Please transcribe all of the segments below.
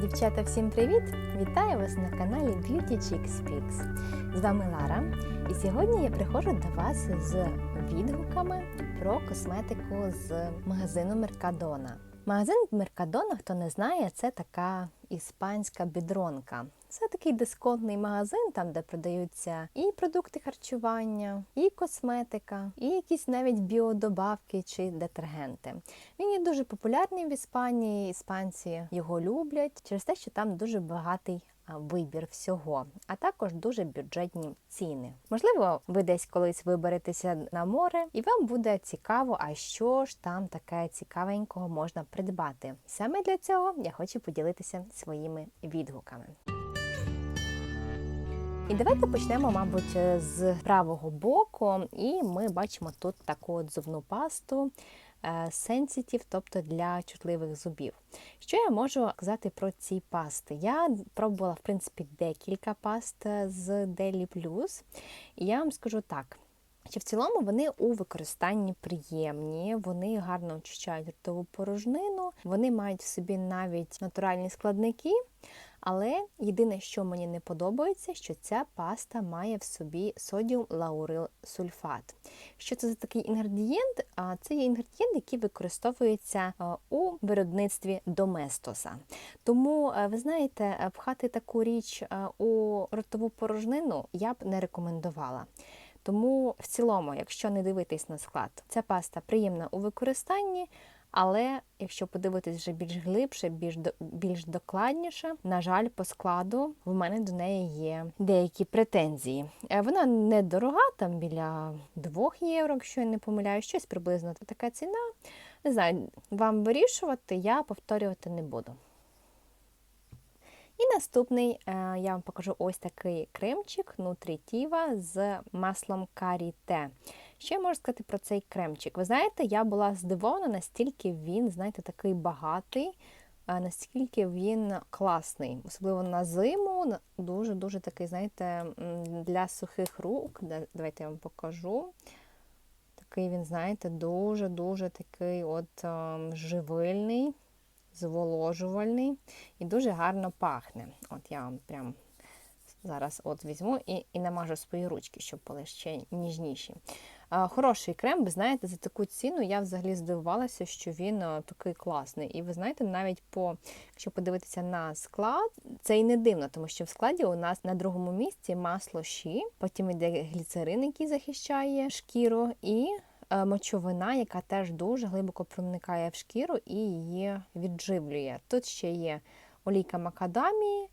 Дівчата, всім привіт! Вітаю вас на каналі Beauty Chick Speaks. З вами Лара. І сьогодні я приходжу до вас з відгуками про косметику з магазину Меркадона. Магазин Меркадона, хто не знає, це така іспанська бідронка. Це такий дисконтний магазин, там де продаються і продукти харчування, і косметика, і якісь навіть біодобавки чи детергенти. Він є дуже популярний в Іспанії. Іспанці його люблять через те, що там дуже багатий вибір всього, а також дуже бюджетні ціни. Можливо, ви десь колись виберетеся на море, і вам буде цікаво, а що ж там таке цікавенького можна придбати. Саме для цього я хочу поділитися своїми відгуками. І давайте почнемо, мабуть, з правого боку, і ми бачимо тут таку от зубну пасту Sensitive, тобто для чутливих зубів. Що я можу сказати про ці пасти? Я пробувала, в принципі, декілька паст з Daily Plus, і я вам скажу так. Що в цілому вони у використанні приємні, вони гарно очищають ротову порожнину, вони мають в собі навіть натуральні складники. Але єдине, що мені не подобається, що ця паста має в собі содіум лаурил сульфат. Що це за такий інгредієнт? Це є інгредієнт, який використовується у виробництві доместоса. Тому, ви знаєте, пхати таку річ у ротову порожнину я б не рекомендувала. Тому в цілому, якщо не дивитись на склад, ця паста приємна у використанні. Але якщо подивитись вже більш глибше, більш більш докладніше, на жаль, по складу в мене до неї є деякі претензії. Е, вона недорога, там біля 2 євро, якщо я не помиляю, щось приблизно така ціна. Не знаю, вам вирішувати, я повторювати не буду. І наступний е, я вам покажу ось такий кремчик Нутрітіва з маслом каріте. Я можу сказати про цей кремчик? Ви знаєте, я була здивована, настільки він, знаєте, такий багатий, наскільки він класний. Особливо на зиму, дуже-дуже такий, знаєте, для сухих рук. Давайте я вам покажу. Такий він, знаєте, дуже-дуже такий от живильний, зволожувальний і дуже гарно пахне. От я вам прям зараз от візьму і і намажу свої ручки, щоб були ще ніжніші. Хороший крем, ви знаєте, за таку ціну я взагалі здивувалася, що він такий класний. І ви знаєте, навіть по, якщо подивитися на склад, це і не дивно, тому що в складі у нас на другому місці масло щі, потім йде гліцерин, який захищає шкіру, і е, мочовина, яка теж дуже глибоко проникає в шкіру і її відживлює. Тут ще є олійка макадамії.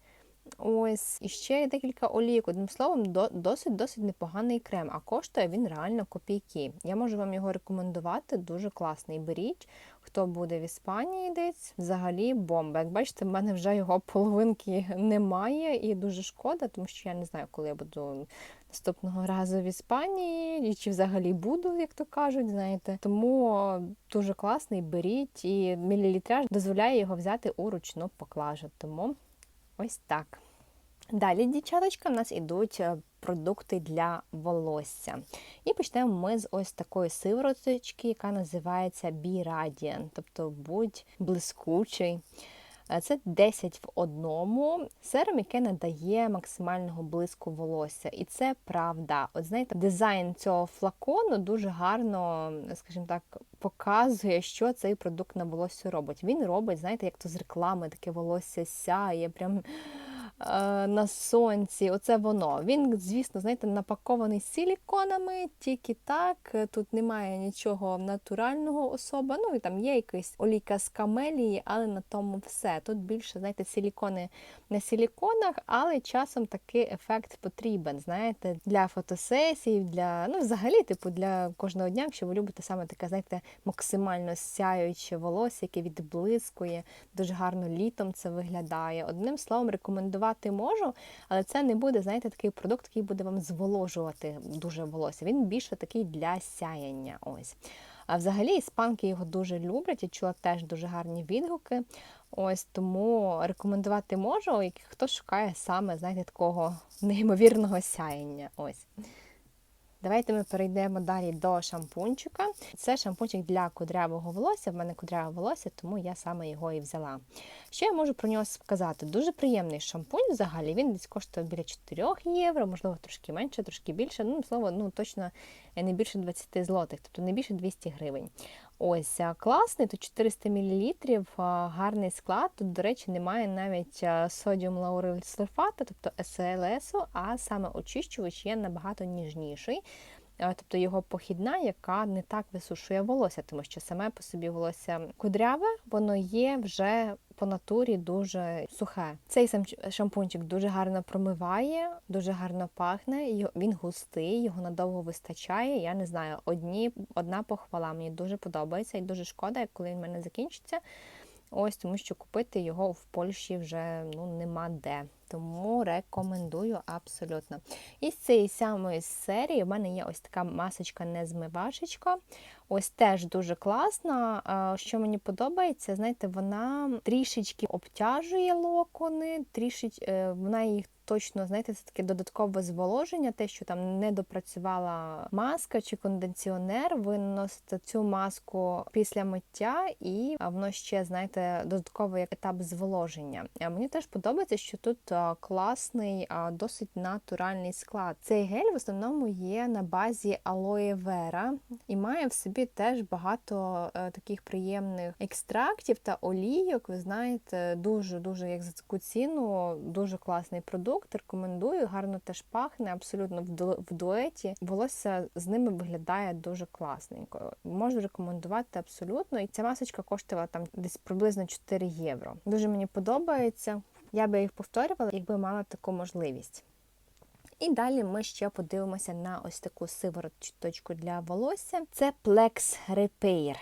Ось, і ще декілька олійок. Одним словом, досить-досить непоганий крем, а коштує він реально копійки. Я можу вам його рекомендувати, дуже класний. Беріть, хто буде в Іспанії десь, взагалі бомба. Як бачите, в мене вже його половинки немає, і дуже шкода, тому що я не знаю, коли я буду наступного разу в Іспанії, і чи взагалі буду, як то кажуть, знаєте. Тому дуже класний, беріть, і мілілітраж дозволяє його взяти у ручну поклажу. Тому Ось так. Далі, дівчаточка, в нас ідуть е, продукти для волосся. І почнемо ми з ось такої сивороточки, яка називається Be Radiant, тобто будь блискучий. Е, це 10 в одному серум, яке надає максимального блиску волосся. І це правда. От знаєте, дизайн цього флакону дуже гарно, скажімо так, показує, що цей продукт на волосся робить. Він робить, знаєте, як то з реклами таке волосся сяє, прям на сонці. Оце воно. Він, звісно, знаєте, напакований силіконами, тільки так. Тут немає нічого натурального особа. Ну і там є якась олійка з камелії, але на тому все. Тут більше, знаєте, силікони на силіконах, але часом такий ефект потрібен. Знаєте, для фотосесій, для ну, взагалі, типу, для кожного дня, якщо ви любите саме таке, знаєте, максимально сяюче волосся, яке відблискує, дуже гарно літом це виглядає. Одним словом, рекомендувати рекомендувати можу, але це не буде, знаєте, такий продукт, який буде вам зволожувати дуже волосся. Він більше такий для сяяння. ось. А взагалі іспанки його дуже люблять, я чула теж дуже гарні відгуки. Ось Тому рекомендувати можу, хто шукає саме знаєте, такого неймовірного сяяння. ось. Давайте ми перейдемо далі до шампунчика. Це шампунчик для кудрявого волосся. В мене кудряве волосся, тому я саме його і взяла. Що я можу про нього сказати? Дуже приємний шампунь взагалі. Він десь коштує біля 4 євро, можливо, трошки менше, трошки більше. Ну, слово, ну точно не більше 20 злотих, тобто не більше 200 гривень. Ось класний, тут 400 мл, гарний склад. Тут, до речі, немає навіть содіум лаурил сульфату, тобто СЛС, а саме очищувач є набагато ніжніший. Тобто його похідна, яка не так висушує волосся, тому що саме по собі волосся кудряве, воно є вже по натурі дуже сухе. Цей шампунчик дуже гарно промиває, дуже гарно пахне. Він густий, його надовго вистачає. Я не знаю, одні одна похвала. Мені дуже подобається і дуже шкода, коли він в мене закінчиться. Ось тому, що купити його в Польщі вже ну нема де. Тому рекомендую абсолютно. І з цієї самої серії в мене є ось така масочка незмивашечка. Ось теж дуже класна. Що мені подобається, знаєте, вона трішечки обтяжує локони, трішечки е, вона їх точно, знаєте, це таке додаткове зволоження, те, що там не допрацювала маска чи кондиціонер, ви наносите цю маску після миття, і воно ще, знаєте, додатковий етап зволоження. А Мені теж подобається, що тут класний, досить натуральний склад. Цей гель в основному є на базі алоє вера і має в собі теж багато е, таких приємних екстрактів та олійок. Ви знаєте, дуже-дуже як за таку ціну, дуже класний продукт. Рекомендую, гарно теж пахне, абсолютно в дуеті. Волосся з ними виглядає дуже класненько. Можу рекомендувати абсолютно. І ця масочка коштувала там десь приблизно 4 євро. Дуже мені подобається. Я би їх повторювала, якби мала таку можливість. І далі ми ще подивимося на ось таку сивороточку для волосся. Це Plex Repair.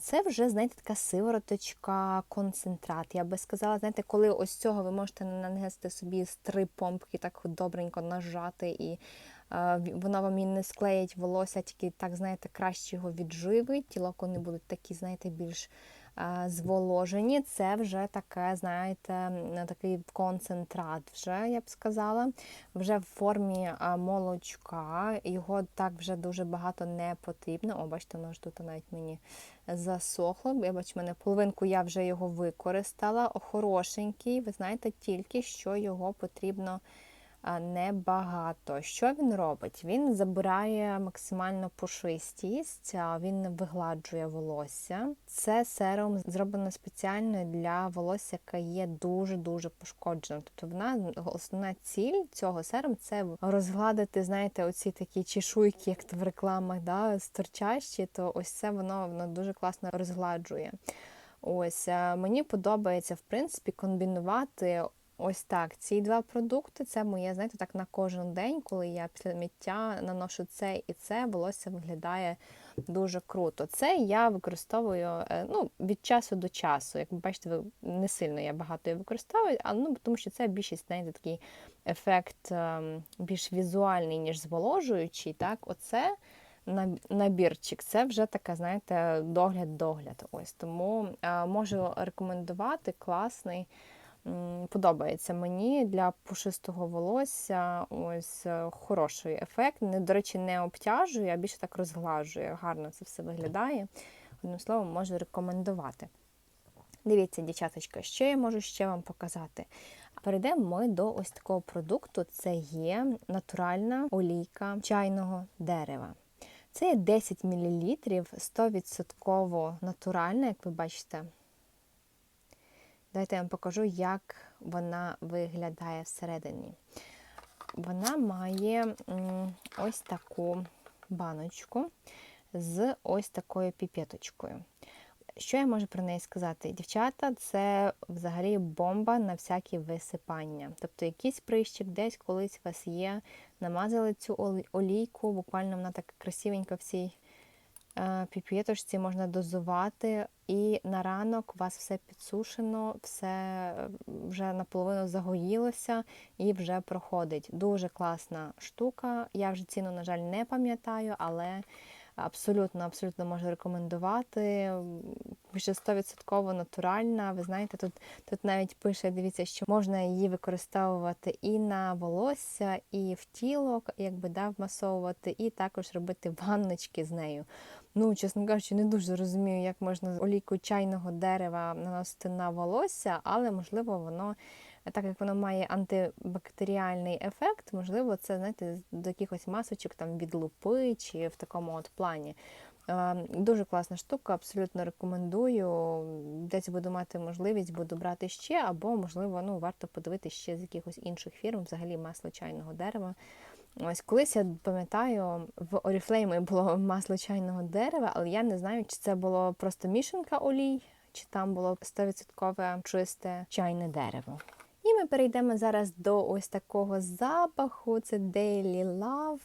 Це вже, знаєте, така сивороточка концентрат. Я би сказала, знаєте, коли ось цього ви можете нанести собі з три помпки, так добренько нажати, і вона вам і не склеїть волосся, тільки так, знаєте, краще його відживить. Ті локони будуть такі, знаєте, більш зволожені. Це вже таке, знаєте, такий концентрат, вже я б сказала, вже в формі молочка. Його так вже дуже багато не потрібно. О, бачите, воно ж тут навіть мені засохло. Я бачу, мене половинку я вже його використала. Хорошенький, ви знаєте, тільки що його потрібно небагато. Що він робить? Він забирає максимальну пушистість, він вигладжує волосся. Це серум зроблено спеціально для волосся, яке є дуже-дуже пошкоджено. Тобто вона основна ціль цього серуму це розгладити, знаєте, оці такі чешуйки, як в рекламах, да, сторчащі, то ось це воно, воно дуже класно розгладжує. Ось мені подобається в принципі комбінувати Ось так. Ці два продукти це моє, знаєте, так на кожен день, коли я після миття наношу це і це, волосся виглядає дуже круто. Це я використовую е, ну, від часу до часу. Як ви бачите, не сильно я багато її використовую, але ну, тому що це більшість, знаєте, такий ефект ем, більш візуальний, ніж зволожуючий. Так, Оце набірчик. Це вже таке, знаєте, догляд-догляд. Ось Тому е, можу рекомендувати класний подобається мені для пушистого волосся. Ось е, хороший ефект. Не, До речі, не обтяжує, а більше так розглажує. Гарно це все виглядає. Одним словом, можу рекомендувати. Дивіться, дівчаточка, що я можу ще вам показати. Перейдемо ми до ось такого продукту: це є натуральна олійка чайного дерева. Це є 10 мл, 100% натуральна, як ви бачите. Давайте я вам покажу, як вона виглядає всередині. Вона має ось таку баночку з ось такою піпеточкою. Що я можу про неї сказати? Дівчата, це взагалі бомба на всякі висипання. Тобто якийсь прищик десь колись у вас є, намазали цю олійку, буквально вона так красивенько всій Е, можна дозувати, і на ранок у вас все підсушено, все вже наполовину загоїлося і вже проходить. Дуже класна штука. Я вже ціну, на жаль, не пам'ятаю, але Абсолютно, абсолютно можу рекомендувати. Вже 100% натуральна. Ви знаєте, тут тут навіть пише, дивіться, що можна її використовувати і на волосся, і в тіло, якби да, вмасовувати, і також робити ванночки з нею. Ну, чесно кажучи, не дуже розумію, як можна олійку чайного дерева наносити на волосся, але можливо воно так як воно має антибактеріальний ефект, можливо, це знаєте, до якихось масочок там від лупи чи в такому от плані. Е, дуже класна штука, абсолютно рекомендую. Десь буду мати можливість, буду брати ще, або, можливо, ну, варто подивитися ще з якихось інших фірм, взагалі масло чайного дерева. Ось колись я пам'ятаю, в Oriflame було масло чайного дерева, але я не знаю, чи це було просто мішанка олій, чи там було 100% чисте чайне дерево. І ми перейдемо зараз до ось такого запаху. Це Daily Love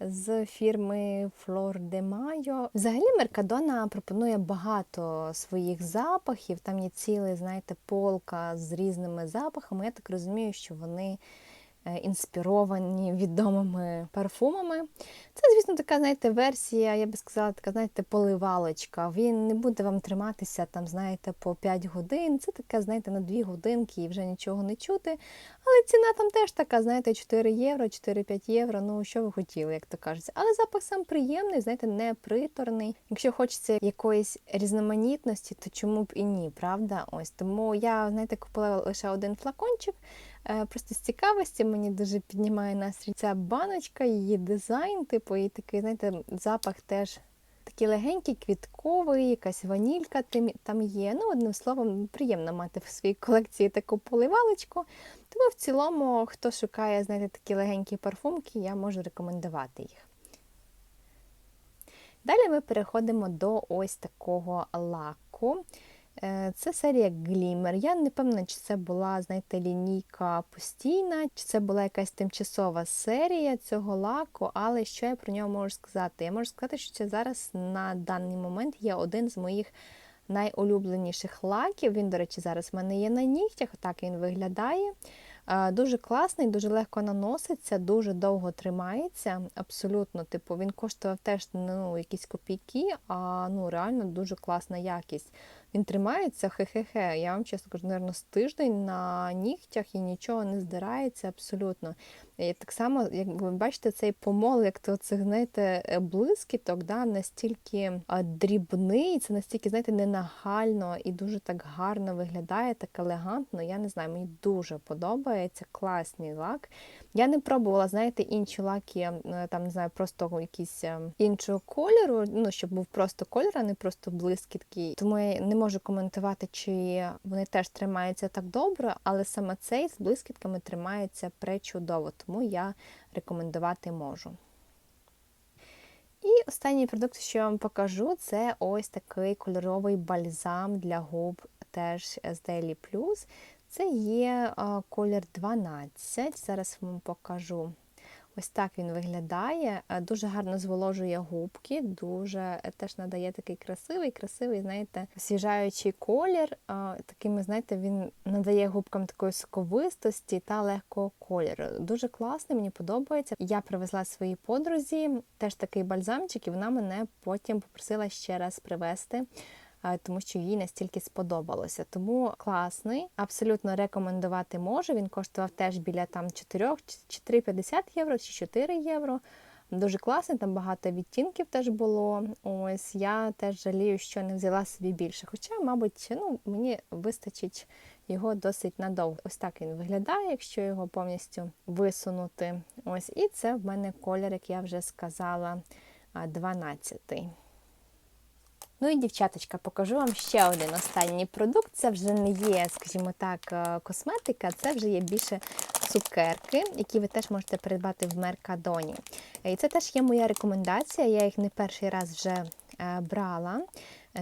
з фірми Flor de Mayo. Взагалі, Меркадона пропонує багато своїх запахів. Там є ціла, знаєте, полка з різними запахами. Я так розумію, що вони інспіровані відомими парфумами. Це, звісно, така, знаєте, версія, я би сказала, така, знаєте, поливалочка. Він не буде вам триматися там, знаєте, по 5 годин. Це таке, знаєте, на 2 годинки і вже нічого не чути. Але ціна там теж така, знаєте, 4 євро, 4-5 євро. Ну, що ви хотіли, як то кажеться. Але запах сам приємний, знаєте, не приторний. Якщо хочеться якоїсь різноманітності, то чому б і ні, правда? Ось тому я, знаєте, купила лише один флакончик. Е, просто з цікавості мені дуже піднімає настрій ця баночка, її дизайн, типу, і такий, знаєте, запах теж такий легенький, квітковий, якась ванілька там є. Ну, одним словом, приємно мати в своїй колекції таку поливалочку. Тому в цілому, хто шукає, знаєте, такі легенькі парфумки, я можу рекомендувати їх. Далі ми переходимо до ось такого лаку. Е, це серія Glimmer. Я не певна, чи це була, знаєте, лінійка постійна, чи це була якась тимчасова серія цього лаку, але що я про нього можу сказати? Я можу сказати, що це зараз на даний момент є один з моїх найулюбленіших лаків. Він, до речі, зараз в мене є на нігтях, так він виглядає. Е, дуже класний, дуже легко наноситься, дуже довго тримається. Абсолютно, типу, він коштував теж ну, якісь копійки, а ну, реально дуже класна якість. Він тримається, хе-хе-хе. Я вам чесно кажу, наверное, з тиждень на нігтях і нічого не здирається абсолютно. І Так само, як ви бачите, цей помол, як то цих, знаєте, е, блискіток, да, настільки дрібний, це настільки, знаєте, ненагально і дуже так гарно виглядає, так елегантно. Я не знаю, мені дуже подобається класний лак. Я не пробувала, знаєте, інші лаки, е, там, не знаю, просто якісь е, іншого кольору, ну, щоб був просто кольор, а не просто блискітки. Тому я не можу коментувати, чи вони теж тримаються так добре, але саме цей з блискітками тримається пречудово, тому я рекомендувати можу. І останній продукт, що я вам покажу, це ось такий кольоровий бальзам для губ теж з Daily Plus. Це є колір 12. Зараз вам покажу. Ось так він виглядає. Дуже гарно зволожує губки, дуже е, теж надає такий красивий, красивий, знаєте, освіжаючий колір. Такими, знаєте, він надає губкам такої соковистості та легкого кольору. Дуже класний, мені подобається. Я привезла своїй подрузі теж такий бальзамчик, і вона мене потім попросила ще раз привезти тому що їй настільки сподобалося. Тому класний, абсолютно рекомендувати можу. Він коштував теж біля там 4 чи 3,50 євро чи 4 євро. Дуже класний, там багато відтінків теж було. Ось я теж жалію, що не взяла собі більше. Хоча, мабуть, ну, мені вистачить його досить надовго. Ось так він виглядає, якщо його повністю висунути. Ось, І це в мене колір, як я вже сказала, 12-й. Ну і, дівчаточка, покажу вам ще один останній продукт. Це вже не є, скажімо так, е, косметика, це вже є більше цукерки, які ви теж можете придбати в Меркадоні. І це теж є моя рекомендація, я їх не перший раз вже е, брала.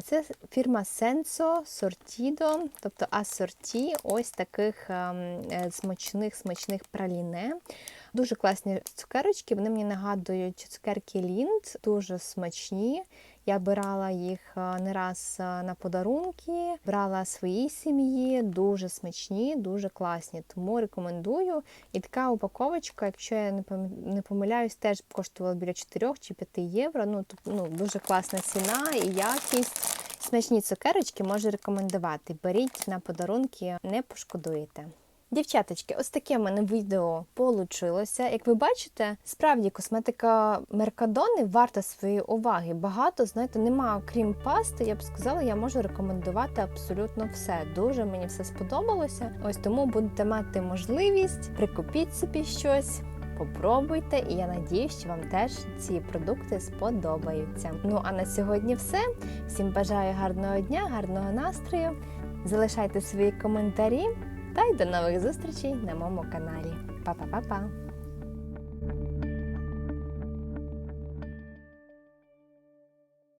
Це фірма Senso Sortido, тобто асорті ось таких ем, е, смачних смачних праліне. Дуже класні цукерочки, вони мені нагадують цукерки Лінд, дуже смачні. Я брала їх е, не раз е, на подарунки, брала своїй сім'ї, дуже смачні, дуже класні. Тому рекомендую. І така упаковочка, якщо я не помиляюсь, теж коштувала біля 4 чи 5 євро. Ну, тут, ну дуже класна ціна і якість. Смачні цукерочки можу рекомендувати. Беріть на подарунки, не пошкодуєте. Дівчаточки, ось таке в мене відео получилося. Як ви бачите, справді косметика Меркадони варта своєї уваги. Багато, знаєте, нема, крім пасти, я б сказала, я можу рекомендувати абсолютно все. Дуже мені все сподобалося. Ось тому будете мати можливість, прикупіть собі щось. Попробуйте, і я надіюсь, що вам теж ці продукти сподобаються. Ну а на сьогодні все. Всім бажаю гарного дня, гарного настрою. Залишайте свої коментарі та й до нових зустрічей на моєму каналі. Па-па-па-па!